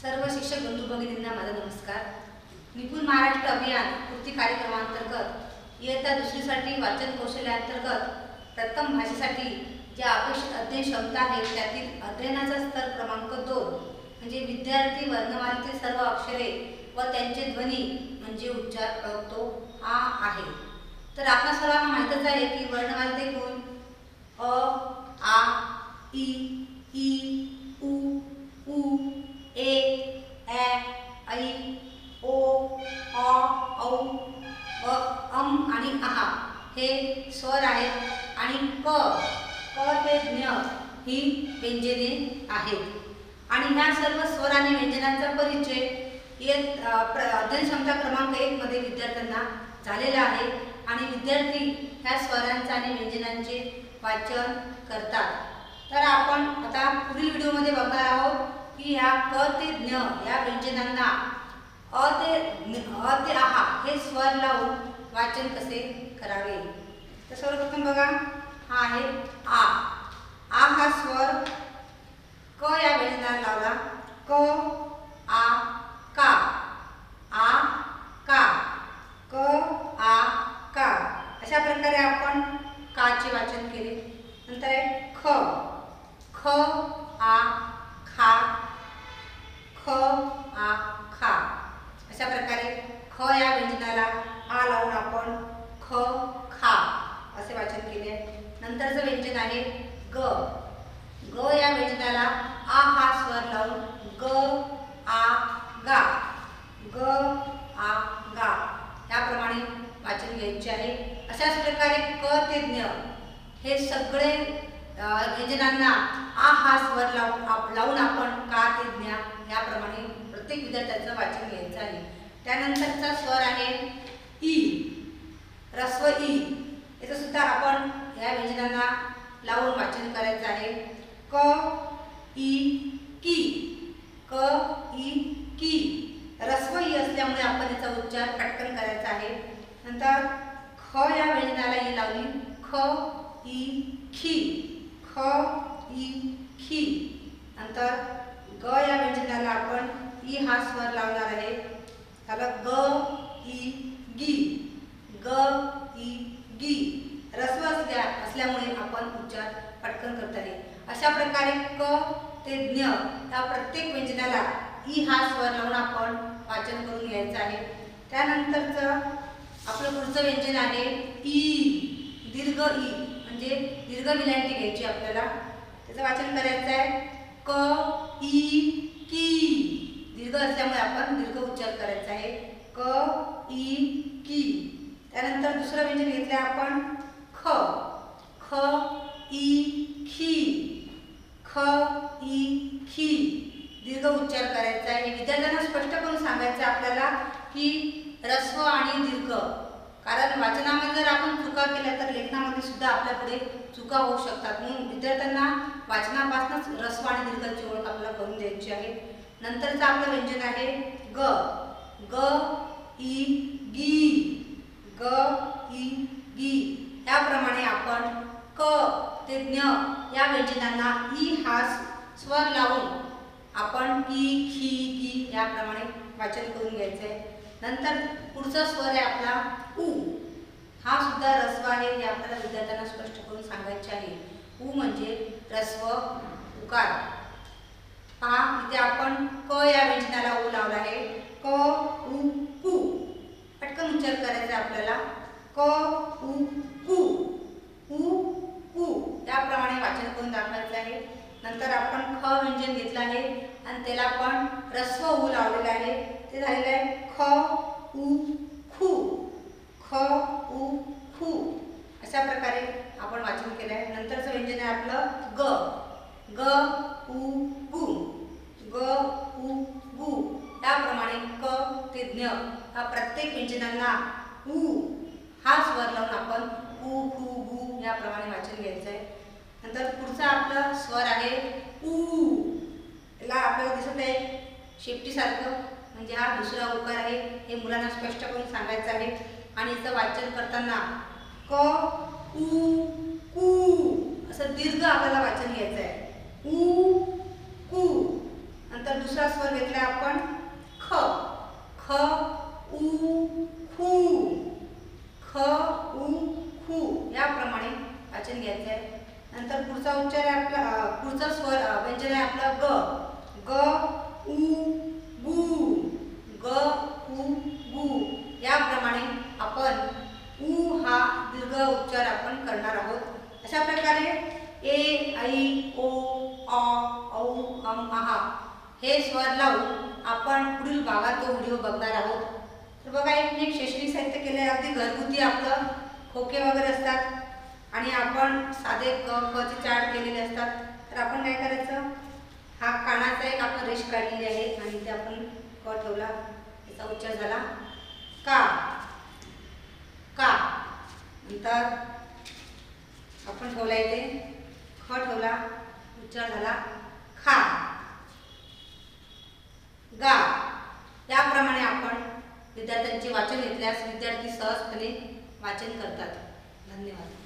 सर्व शिक्षक बंधू भगिनींना माझा नमस्कार. निपुण महाराष्ट्र अभियान कृती कार्यक्रमांतर्गत इयत्ता दुसरीसाठी वाचन कौशल्याअंतर्गत प्रथम भाषेसाठी ज्या अपेक्षित अध्ययन क्षमता आहेत त्यातील अध्ययनाचा स्तर क्रमांक दोन म्हणजे विद्यार्थी वर्णमालेतील सर्व अक्षरे व त्यांचे ध्वनी म्हणजे उच्चार ओळखतो हा आहे. तर आपल्या सर्वांना माहीतच आहे की वर्णमालेचे गुण अ आ ई ई उ उ ए ऍ ऐ ओ अ औ व अम आणि आहा हे स्वर आहेत आणि क क ते ज्ञ ही व्यंजने आहेत. आणि ह्या सर्व स्वर आणि व्यंजनांचा परिचय इयत प्र अध्ययन क्षमता क्रमांक एक मध्ये विद्यार्थ्यांना झालेला आहे. आणि विद्यार्थी ह्या स्वरांचे आणि व्यंजनांचे वाचन करतात. तर आपण आता पुढील व्हिडिओमध्ये बघणार आहोत की ह्या क ते ज्ञ या व्यंजनांना अ ते अ ते आहा हे स्वर लावून वाचन कसे करावे? तर सर्वप्रथम बघा हा आहे आ. आ हा स्वर क या वेळेला लावला. क आ का आ का क आ का अशा प्रकारे आपण काचे वाचन केले नंतर आहे ख ख आ खा ख आ खा अशा प्रकारे ख या व्यंजनाला आ लावून आपण ख खा असे वाचन केले नंतरचं व्यंजन आहे ग. ग या व्यंजनाला आ हा स्वर लावून ग आ गा. ग आ गा. याप्रमाणे वाचन घ्यायचे आहे. अशाच प्रकारे क ते ज्ञ हे सगळे व्यंजनांना आ हा स्वर लावून आप- लावून आपण का ते ज्ञ याप्रमाणे प्रत्येक विद्यार्थ्याचं वाचन घ्यायचं आहे. त्यानंतरचा स्वर आहे ई. रस्व ई. याचं सुद्धा आपण या व्यंजनांना लावून वाचन करायचं आहे क ई की. क ई की. रस्व ई असल्यामुळे आपण याचा उच्चार पटकन करायचा आहे. नंतर ख या व्यंजनाला ई लावली. ख ई खी. ख ई खी. नंतर ग या व्यंजनाला आपण ई हा स्वर लावणार आहे. त्याला ग ई गी. ग ई गी. रस्व असल्या असल्यामुळे आपण उच्चार पटकन करत आहे अशा प्रकारे क ते ज्ञ या प्रत्येक व्यंजनाला ई हा स्वर लावून आपण वाचन करून घ्यायचं आहे. त्यानंतरचं आपलं पुढचं व्यंजन आहे ई दीर्घ ई म्हणजे दीर्घ विलांटी घ्यायची आपल्याला. त्याचं वाचन करायचं आहे. क ई की दीर्घ असल्यामुळे आपण दीर्घ उच्चार करायचा आहे. क ई की. त्यानंतर दुसरं व्यंजन घेतलं आपण ख ख ई खी. ख ई खी. दीर्घ उच्चार करायचा आहे. विद्यार्थ्यांना स्पष्ट करून सांगायचं आहे आपल्याला की रस्व आणि दीर्घ. कारण वाचनामध्ये जर आपण चुका केल्या तर लेखनामध्ये सुद्धा आपल्या पुढे चुका होऊ शकतात. म्हणून विद्यार्थ्यांना वाचनापासूनच रस्व आणि दीर्घाची ओळख आपल्याला करून द्यायची आहे. नंतरचं आपलं व्यंजन आहे ग. ग ई गी. ग ई गी. त्याप्रमाणे आपण क ते ज्ञ या व्यंजनांना ई हा स्वर लावून आपण की खी की याप्रमाणे वाचन करून घ्यायचं. आहे नंतर पुढचा स्वर आहे आपला उ हा सुद्धा रस्व आहे हे आपल्याला विद्यार्थ्यांना स्पष्ट करून सांगायचे आहे. उ म्हणजे रस्व उकार. पहा इथे आपण क या व्यंजनाला ऊ लावला आहे क उ कु पटकन उच्चार करायचा आहे आपल्याला क उ कु उ कु त्याप्रमाणे वाचन करून दाखवायचं आहे नंतर आपण ख व्यंजन घेतलं आहे. आणि त्याला आपण रस्व उ लावलेलं आहे. ते झालेलं आहे ख उ खू. ख उ खू. अशा प्रकारे आपण वाचन केलं आहे. नंतरचं व्यंजन आहे आपलं ग. ग उ गु. ग उ गु. त्याप्रमाणे क ते ज्ञ हा प्रत्येक व्यंजनांना उ हा स्वर लावून आपण उ खू गु याप्रमाणे वाचन घ्यायचं आहे. नंतर पुढचा आपला स्वर आहे ऊ. ला आपल्याला दिसत आहे शेपटीसारखं म्हणजे हा दुसरा उकार आहे. हे मुलांना स्पष्ट करून सांगायचं आहे. आणि इथं वाचन करताना क उ कू असं दीर्घ आपल्याला वाचन घ्यायचं आहे ऊ कू. नंतर दुसरा स्वर घेतला आपण ख. ख ऊ खू. ख ऊ खू. याप्रमाणे वाचन घ्यायचं आहे नंतर पुढचा उच्चार आहे आपला पुढचा स्वर व्यंजन आहे म्हणजे आपलं ग ग उ गु ग उ गु. याप्रमाणे आपण उ हा दीर्घ उच्चार आपण करणार आहोत. अशा प्रकारे ए ऐ ओ अ औ अम आहा हे स्वर लावून आपण पुढील भागात तो व्हिडिओ बघणार आहोत. तर बघा एक मी एक शैक्षणिक साहित्य केलं आहे अगदी घरगुती आपलं खोके वगैरे असतात. आणि आपण साधे क क चे चार्ट केलेले असतात. तर आपण काय करायचं? हा कानाचा एक आपण रेष काढलेली आहे आणि ते आपण क ठेवला. त्याचा उच्चार झाला का. का. नंतर आपण ठेवला इथे. ख ठेवला. उच्चार झाला खा. गा. त्याप्रमाणे आपण विद्यार्थ्यांचे वाचन घेतल्यास विद्यार्थी सहजपणे वाचन करतात. धन्यवाद.